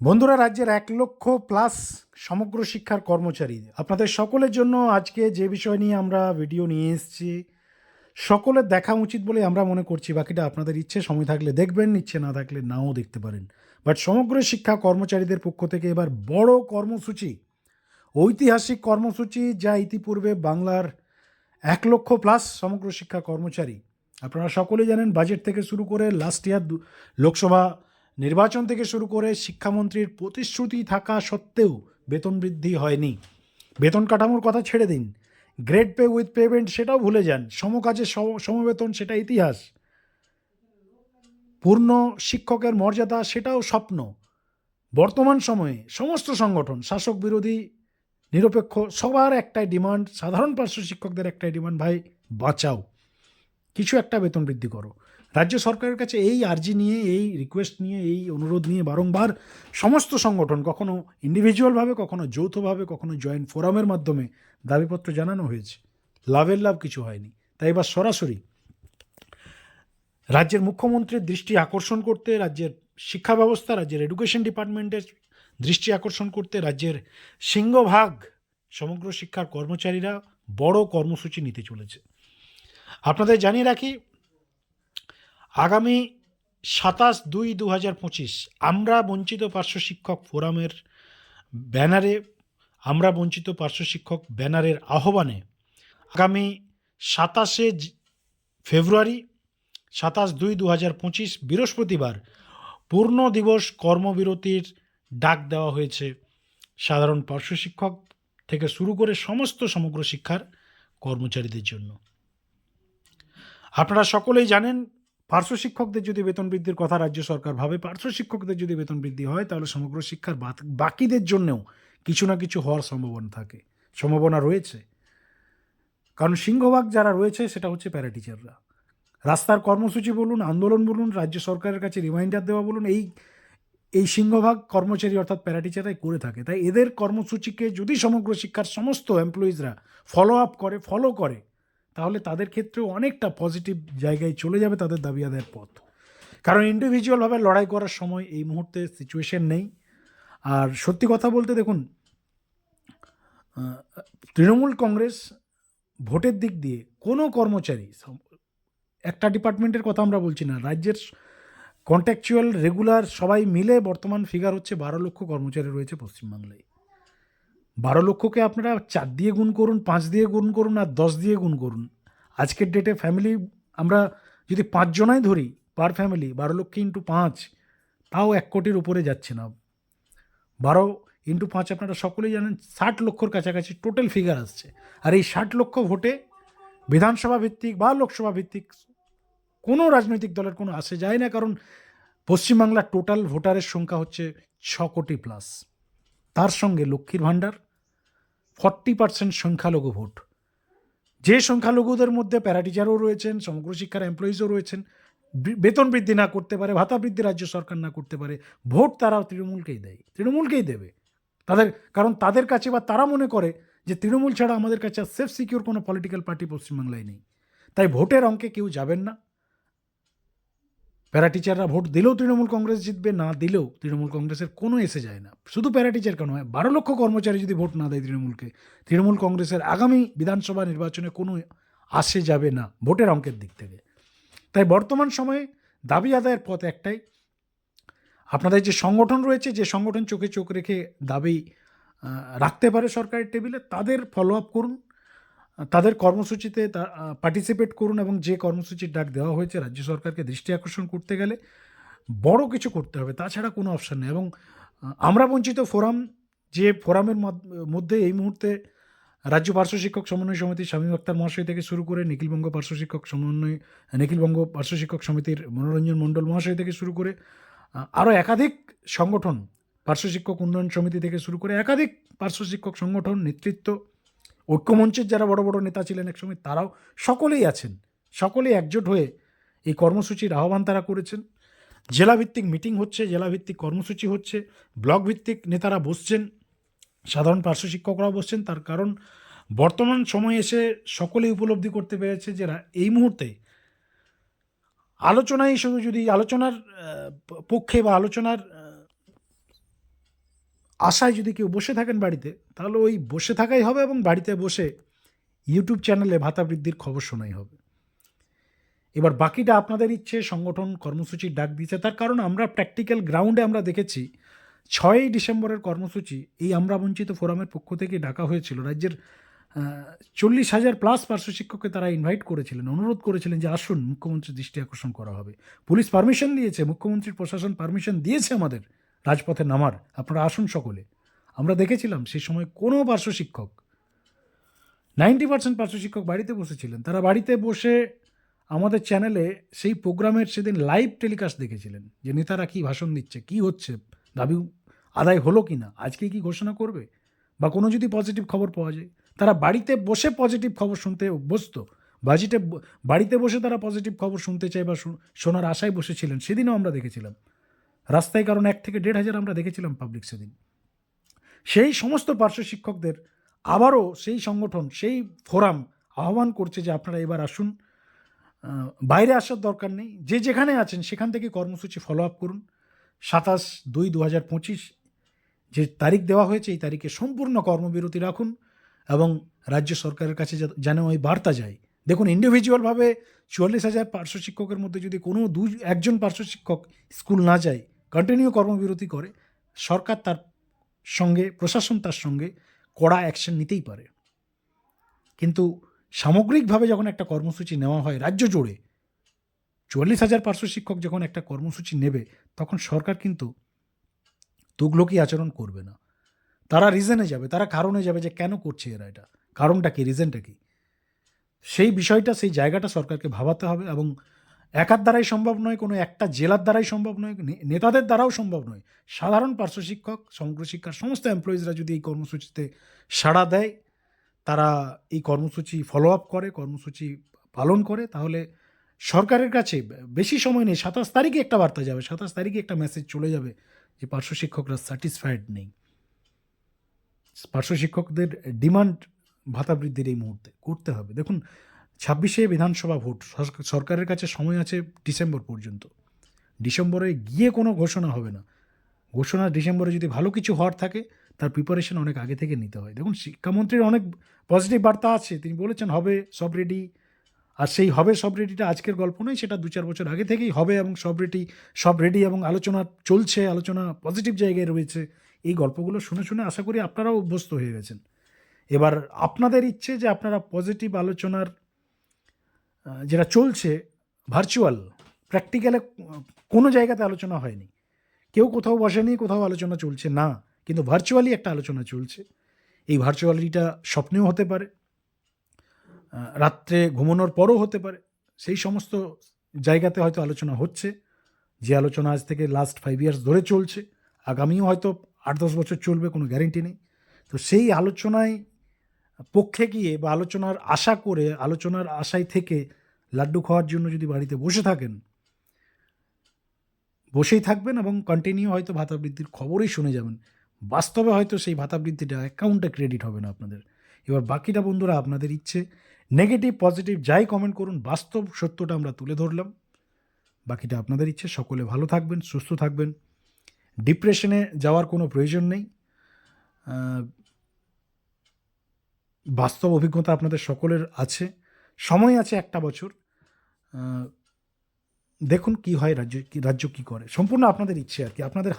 বন্ধুরা, রাজ্যের এক লক্ষ প্লাস সমগ্র শিক্ষার কর্মচারী। আপনাদের সকলের জন্য আজকে যে বিষয় নিয়ে আমরা ভিডিও নিয়ে এসেছি, সকলের দেখা উচিত বলে আমরা মনে করছি। বাকিটা আপনাদের ইচ্ছে, সময় থাকলে দেখবেন, ইচ্ছে না থাকলে নাও দেখতে পারেন। বাট সমগ্র শিক্ষা কর্মচারীদের পক্ষ থেকে এবার বড় কর্মসূচি। ঐতিহাসিক কর্মসূচি যা ইতিপূর্বে বাংলার এক লক্ষ প্লাস সমগ্র শিক্ষা কর্মচারী। আপনারা সকলেই জানেন বাজেট থেকে শুরু করে লাস্ট ইয়ার লোকসভা নির্বাচন থেকে শুরু করে শিক্ষামন্ত্রীর প্রতিশ্রুতি থাকা সত্ত্বেও বেতন বৃদ্ধি হয়নি। বেতন কাঠামোর কথা ছেড়ে দিন। গ্রেড পে, উইথ পেমেন্ট সেটাও ভুলে যান। সমকাজে সম- সমবেতন সেটা ইতিহাস। পূর্ণ শিক্ষকের মর্যাদা সেটাও স্বপ্ন। বর্তমান সময়ে সমস্ত সংগঠন, শাসক, বিরোধী, নিরপেক্ষ, সবার একটাই ডিমান্ড, সাধারণ পার্শ্ব শিক্ষকদের একটাই ডিমান্ড, ভাই, বাঁচাও। কিছু একটা বেতন বৃদ্ধি করো। রাজ্য সরকারের কাছে এই আর্জি নিয়ে, এই রিকোয়েস্ট নিয়ে, এই অনুরোধ নিয়ে বারংবার সমস্ত সংগঠন কখনো ইন্ডিভিজুয়ালভাবে কখনো যৌথভাবে, কখনো জয়েন্ট ফোরামের মাধ্যমে দাবিপত্র জানানো হয়েছে। লাভের লাভ কিছু হয়নি। তাই এবার সরাসরি রাজ্যের মুখ্যমন্ত্রীর দৃষ্টি আকর্ষণ করতে, রাজ্যের শিক্ষা ব্যবস্থা, রাজ্যের এডুকেশন ডিপার্টমেন্টের দৃষ্টি আকর্ষণ করতে, রাজ্যের সিংহভাগ সমগ্র শিক্ষার কর্মচারীরা বড় কর্মসূচি নিতে চলেছে। আপনাদের জানিয়ে রাখি আগামী সাতাশ দুই দু হাজার পঁচিশ আমরা বঞ্চিত পার্শ্ব শিক্ষক ফোরামের ব্যানারে, আমরা বঞ্চিত পার্শ্ব শিক্ষক ব্যানারের আহ্বানে আগামী সাতাশে ফেব্রুয়ারি সাতাশ দুই দু হাজার পঁচিশ বৃহস্পতিবার পূর্ণ দিবস কর্মবিরতির ডাক দেওয়া হয়েছে। সাধারণ পার্শ্ব শিক্ষক থেকে শুরু করে সমস্ত সমগ্র শিক্ষার কর্মচারীদের জন্য। আপনারা সকলেই জানেন পার্শ্ব শিক্ষকদের যদি বেতন বৃদ্ধির কথা রাজ্য সরকার ভাবে, পার্শ্ব শিক্ষকদের যদি বেতন বৃদ্ধি হয়, তাহলে সমগ্র শিক্ষার বাকিদের জন্যও কিছু না কিছু হওয়ার সম্ভাবনা থাকে, সম্ভাবনা রয়েছে। কারণ সিংহভাগ যারা রয়েছে, সেটা হচ্ছে প্যারা টিচাররা রাস্তার কর্মসূচি বলুন, আন্দোলন বলুন, রাজ্য সরকারের কাছে রিমাইন্ডার দেওয়া বলুন, এই এই সিংহভাগ কর্মচারী অর্থাৎ প্যারা টিচাররাই করে থাকে। তাই এদের কর্মসূচিকে যদি সমগ্র শিক্ষার সমস্ত এমপ্লয়িজরা ফলো আপ করে ফলো করে তাহলে তাদের ক্ষেত্রেও অনেকটা পজিটিভ জায়গায় চলে যাবে তাদের দাবি আদায়ের পথ। কারণ ইন্ডিভিজুয়ালভাবে লড়াই করার সময় এই মুহূর্তে সিচুয়েশন নেই। আর সত্যি কথা বলতে দেখুন তৃণমূল কংগ্রেস ভোটের দিক দিয়ে কোনো কর্মচারী, একটা ডিপার্টমেন্টের কথা আমরা বলছি না, রাজ্যের কন্ট্যাকচুয়াল রেগুলার সবাই মিলে বর্তমান ফিগার হচ্ছে বারো লক্ষ কর্মচারী রয়েছে পশ্চিমবাংলায়। বারো লক্ষকে আপনারা চার দিয়ে গুণ করুন, পাঁচ দিয়ে গুণ করুন আর দশ দিয়ে গুণ করুন। আজকের ডেটে ফ্যামিলি আমরা যদি পাঁচজনাই ধরি পার ফ্যামিলি বারো লক্ষ ইন্টু পাঁচ, তাও এক কোটির উপরে যাচ্ছে না। বারো ইন্টু পাঁচ আপনারা সকলেই জানেন, ষাট লক্ষর কাছাকাছি টোটাল ফিগার আসছে। আর এই ষাট লক্ষ ভোটে বিধানসভা ভিত্তিক বা লোকসভা ভিত্তিক কোনো রাজনৈতিক দলের কোনো আসে যায় না, কারণ পশ্চিমবাংলার টোটাল ভোটারের সংখ্যা হচ্ছে ছ কোটি প্লাস তার সঙ্গে লক্ষ্মীর ভাণ্ডার ফর্টি পার্সেন্ট সংখ্যালঘু ভোট। যে সংখ্যালঘুদের মধ্যে প্যারাটিচারও রয়েছেন, সমগ্র শিক্ষার এমপ্লয়িজও রয়েছেন বেতন বৃদ্ধি না করতে পারে, ভাতা বৃদ্ধি রাজ্য সরকার না করতে পারে, ভোট তারা তৃণমূলকেই দেয়, তৃণমূলকেই দেবে। তাদের, কারণ তাদের কাছে বা তারা মনে করে যে তৃণমূল ছাড়া আমাদের কাছে সেফ, সিকিউর কোনো পলিটিক্যাল পার্টি পশ্চিমবাংলায় নেই। তাই ভোটের অঙ্কে কেউ যাবেন না। প্যারা টিচাররা ভোট দিলেও তৃণমূল কংগ্রেস জিতবে, না দিলেও তৃণমূল কংগ্রেসের কোনো এসে যায় না। শুধু প্যারা টিচার কেন হয়? বারো লক্ষ কর্মচারী যদি ভোট না দেয় তৃণমূলকে, তৃণমূল কংগ্রেসের আগামী বিধানসভা নির্বাচনে কোনো আসে যাবে না ভোটের অঙ্কের দিক থেকে। তাই বর্তমান সময়ে দাবি আদায়ের পথ একটাই, আপনাদের যে সংগঠন রয়েছে, যে সংগঠন চোখে চোখ রেখে দাবি রাখতে পারে সরকারের টেবিলে, তাদের ফলো আপ করুন। তাদের কর্মসূচিতে পার্টিসিপেট করুন এবং যে কর্মসূচির ডাক দেওয়া হয়েছে রাজ্য সরকারকে দৃষ্টি আকর্ষণ করতে গেলে বড় কিছু করতে হবে, তাছাড়া কোনো অপশান নেই। এবং আমরা বঞ্চিত ফোরাম, যে ফোরামের মধ্যে এই মুহূর্তে রাজ্য পার্শ্ব শিক্ষক সমন্বয় সমিতি স্বামী আক্তার মহাশয় থেকে শুরু করে নিখিলবঙ্গ পার্শ্ব শিক্ষক সমন্বয় নিখিলবঙ্গ পার্শ্ব শিক্ষক সমিতির মনোরঞ্জন মণ্ডল মহাশয় থেকে শুরু করে আরও একাধিক সংগঠন, পার্শ্ব শিক্ষক উন্নয়ন সমিতি থেকে শুরু করে একাধিক পার্শ্ব শিক্ষক সংগঠন, নেতৃত্ব ঐক্যমঞ্চের যারা বড় বড় নেতা ছিলেন একসময় তারাও সকলেই আছেন। সকলেই একজোট হয়ে এই কর্মসূচির আহ্বান তারা করেছেন। জেলাভিত্তিক মিটিং হচ্ছে, জেলাভিত্তিক কর্মসূচি হচ্ছে ব্লক ভিত্তিক নেতারা বসছেন, সাধারণ পার্শ্ব শিক্ষকরাও বসছেন। তার কারণ, বর্তমান সময়ে এসে সকলেই উপলব্ধি করতে পেরেছে যে এই মুহূর্তে আলোচনায় শুধু যদি আলোচনার পক্ষে বা আলোচনার আশায় যদি কেউ বসে থাকেন বাড়িতে, তাহলে ওই বসে থাকাই হবে এবং বাড়িতে বসে ইউটিউব চ্যানেলে ভাতা বৃদ্ধির খবর শোনাই হবে। এবার বাকিটা আপনাদের ইচ্ছে, সংগঠন, কর্মসূচির ডাক দিচ্ছে তার কারণ আমরা প্র্যাকটিক্যাল গ্রাউন্ডে আমরা দেখেছি, ছয়ই ডিসেম্বরের কর্মসূচি এই আমরা বঞ্চিত ফোরামের পক্ষ থেকে ডাকা হয়েছিল। রাজ্যের চল্লিশ হাজার প্লাস পার্শ্ব শিক্ষককে তারা ইনভাইট করেছিলেন, অনুরোধ করেছিলেন যে আসুন মুখ্যমন্ত্রীর দৃষ্টি আকর্ষণ করা হবে। পুলিশ পারমিশন দিয়েছে, মুখ্যমন্ত্রীর প্রশাসন পারমিশন দিয়েছে আমাদের। রাজপথে নামার। আপনারা আসুন সকলে। আমরা দেখেছিলাম সেই সময় কোনো পার্শ্ব শিক্ষক, নাইনটি পার্সেন্ট পার্শ্ব শিক্ষক বাড়িতে বসেছিলেন। তারা বাড়িতে বসে আমাদের চ্যানেলে সেই প্রোগ্রামের সেদিন লাইভ টেলিকাস্ট দেখেছিলেন যে নেতারা কী ভাষণ দিচ্ছে, কি হচ্ছে, দাবি আদায় হলো কি না, আজকে কি ঘোষণা করবে বা কোনো যদি পজিটিভ খবর পাওয়া যায়। তারা বাড়িতে বসে পজিটিভ খবর শুনতে অভ্যস্ত বাজিটে বাড়িতে বসে তারা পজিটিভ খবর শুনতে চায় বা শোনার আশায় বসেছিলেন, সেদিনও আমরা দেখেছিলাম। রাস্তায় কারণ এক থেকে দেড় হাজার আমরা দেখেছিলাম পাবলিক সেদিন। সেই সমস্ত পার্শ্ব শিক্ষকদের আবারও সেই সংগঠন, সেই ফোরাম আহ্বান করছে যে আপনারা এবার আসুন। বাইরে আসার দরকার নেই। যে যেখানে আছেন সেখান থেকে কর্মসূচি ফলো আপ করুন। সাতাশ দুই দু হাজার পঁচিশ যে তারিখ দেওয়া হয়েছে এই তারিখে সম্পূর্ণ কর্মবিরতি রাখুন এবং রাজ্য সরকারের কাছে যেন ওই বার্তা যায়। দেখুন ইন্ডিভিজুয়ালভাবে চুয়াল্লিশ হাজার পার্শ্ব শিক্ষকের মধ্যে যদি কোনো দু একজন পার্শ্ব শিক্ষক স্কুল না যায় কন্টিনিউ কর্মবিরতি করে, সরকার তার সঙ্গে, প্রশাসন তার সঙ্গে কড়া অ্যাকশন নিতেই পারে। কিন্তু সামগ্রিকভাবে যখন একটা কর্মসূচি নেওয়া হয় রাজ্য জুড়ে, চুয়াল্লিশ হাজার পার্শ্ব শিক্ষক যখন একটা কর্মসূচি নেবে, তখন সরকার কিন্তু তুগলকি আচরণ করবে না। তারা রিজনে যাবে, তারা কারণে যাবে যে কেন করছে এরা এটা? কারণটা কি? রিজনটা কি? সেই বিষয়টা, সেই জায়গাটা সরকারকে ভাবাতে হবে এবং একার দ্বারাই সম্ভব নয়, কোনো একটা জেলার দ্বারাই সম্ভব নয় নেতাদের দ্বারাও সম্ভব নয়। সাধারণ পার্শ্ব শিক্ষক, সমগ্র শিক্ষার সমস্ত এমপ্লয়িজরা যদি এই কর্মসূচিতে সাড়া দেয়, তারা এই কর্মসূচি ফলো আপ করে, কর্মসূচি পালন করে, তাহলে সরকারের কাছে বেশি সময় নেই। সাতাশ তারিখে একটা বার্তা যাবে, সাতাশ তারিখে একটা মেসেজ চলে যাবে যে পার্শ্ব শিক্ষকরা স্যাটিসফাইড নেই। পার্শ্ব শিক্ষকদের ডিমান্ড ভাতা বৃদ্ধির এই মুহূর্তে করতে হবে। দেখুন ছাব্বিশে বিধানসভা ভোট। সরকারের কাছে সময় আছে ডিসেম্বর পর্যন্ত। ডিসেম্বরে গিয়ে কোনো ঘোষণা হবে না। ঘোষণা ডিসেম্বরে যদি ভালো কিছু হওয়ার থাকে, তার প্রিপারেশন অনেক আগে থেকে নিতে হয়। দেখুন, শিক্ষামন্ত্রীর অনেক পজিটিভ বার্তা আছে। তিনি বলেছেন, হবে, সব রেডি আর সেই হবে, সব রেডিটা আজকের গল্প নয়, সেটা দু চার বছর আগে থেকেই হবে এবং সব রেডি সব রেডি এবং আলোচনা চলছে, আলোচনা পজিটিভ জায়গায় রয়েছে। এই গল্পগুলো শুনে শুনে আশা করি আপনারাও অভ্যস্ত হয়ে গেছেন। এবার আপনাদের ইচ্ছে যে আপনারা পজিটিভ আলোচনার যেটা চলছে ভার্চুয়াল প্র্যাকটিক্যালে কোনো জায়গাতে আলোচনা হয়নি। কেউ কোথাও বসেনি, কোথাও আলোচনা চলছে না, কিন্তু ভার্চুয়ালি একটা আলোচনা চলছে। এই ভার্চুয়ালিটা স্বপ্নেও হতে পারে রাত্রে ঘুমানোর পরও হতে পারে। সেই সমস্ত জায়গাতে হয়তো আলোচনা হচ্ছে, যে আলোচনা আজ থেকে লাস্ট ফাইভ ইয়ার্স ধরে চলছে। আগামীও হয়তো আট দশ বছর চলবে, কোনো গ্যারেন্টি নেই। তো সেই আলোচনায় পক্ষে গিয়ে বা আলোচনার আশা করে, আলোচনার আশায় থেকে লাড্ডু খাওয়ার জন্য যদি বাড়িতে বসে থাকেন, বসেই থাকবেন এবং কন্টিনিউ হয়তো ভাতা বৃদ্ধির খবরই শুনে যাবেন। বাস্তবে হয়তো সেই ভাতা বৃদ্ধিটা অ্যাকাউন্টে ক্রেডিট হবে না আপনাদের। এবার বাকিটা বন্ধুরা, আপনাদের ইচ্ছে। নেগেটিভ পজিটিভ যাই কমেন্ট করুন, বাস্তব সত্যটা আমরা তুলে ধরলাম। বাকিটা আপনাদের ইচ্ছে। সকলে ভালো থাকবেন, সুস্থ থাকবেন। ডিপ্রেশনে যাওয়ার কোনো প্রয়োজন নেই। বাস্তব অভিজ্ঞতা আপনাদের সকলের আছে। সময় আছে একটা বছর। দেখুন কি হয় রাজ্য রাজ্য কি করে। সম্পূর্ণ আপনাদের ইচ্ছে আর কি। আপনাদের